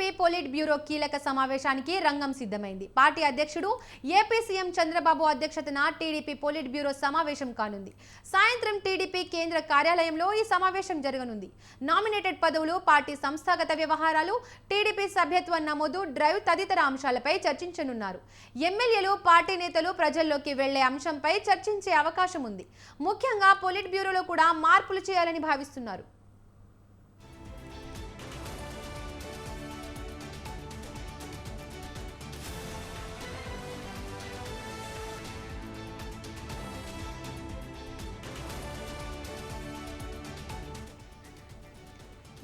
AP polit bureau కీలక సమావేశానికి రంగం సిద్ధమైంది. పార్టీ అధ్యక్షుడు ఏపీ సీఎం చంద్రబాబు అధ్యక్షతన టీడీపీ పొలిట్ బ్యూరో సమావేశం కానుంది. సాయంత్రం టీడీపీ కేంద్ర కార్యాలయంలో ఈ సమావేశం జరగనుంది. నామినేటెడ్ పదవులు పార్టీ సంస్థాగత వ్యవహారాలు టీడీపీ సభ్యత్వ నమోదు డ్రైవ్ తదితర అంశాలపై చర్చించనున్నారు. ఎమ్మెల్యేలు పార్టీ నేతలు ప్రజల్లోకి వెళ్ళే అంశంపై చర్చించే అవకాశం ఉంది ముఖ్యంగా పొలిట్ బ్యూరోలో కూడా మార్పులు చేయాలని భావిస్తున్నారు.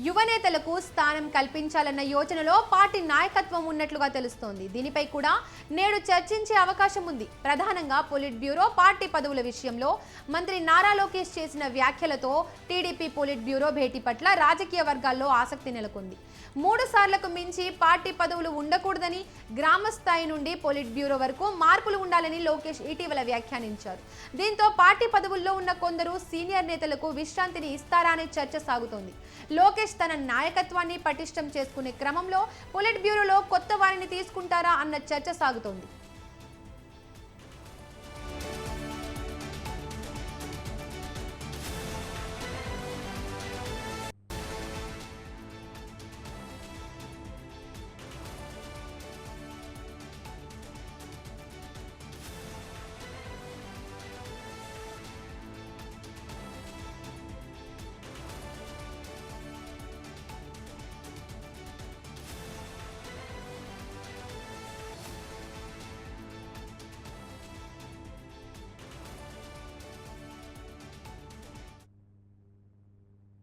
యువనేతలకు స్థానం కల్పించాలన్న యోచనలో పార్టీ నాయకత్వం ఉన్నట్లుగా తెలుస్తోంది. దీనిపై కూడా నేడు చర్చించే అవకాశం ఉంది. ప్రధానంగా పొలిట్ బ్యూరో పార్టీ పదవుల విషయంలో మంత్రి నారా లోకేష్ చేసిన వ్యాఖ్యలతో టీడీపీ పొలిట్ బ్యూరో భేటీ పట్ల రాజకీయ వర్గాల్లో ఆసక్తి నెలకొంది. మూడు సార్లకు మించి పార్టీ పదవులు ఉండకూడదని గ్రామ స్థాయి నుండి పొలిట్ బ్యూరో వరకు మార్పులు ఉండాలని లోకేష్ ఇటీవల వ్యాఖ్యానించారు. దీంతో పార్టీ పదవుల్లో ఉన్న కొందరు సీనియర్ నేతలకు విశ్రాంతిని ఇస్తారా అనే చర్చ సాగుతోంది. లోకేష్ తన నాయకత్వాన్ని పటిష్టం చేసుకునే క్రమంలో పొలిట్ బ్యూరోలో కొత్త వారిని తీసుకుంటారా అన్న చర్చ సాగుతోంది.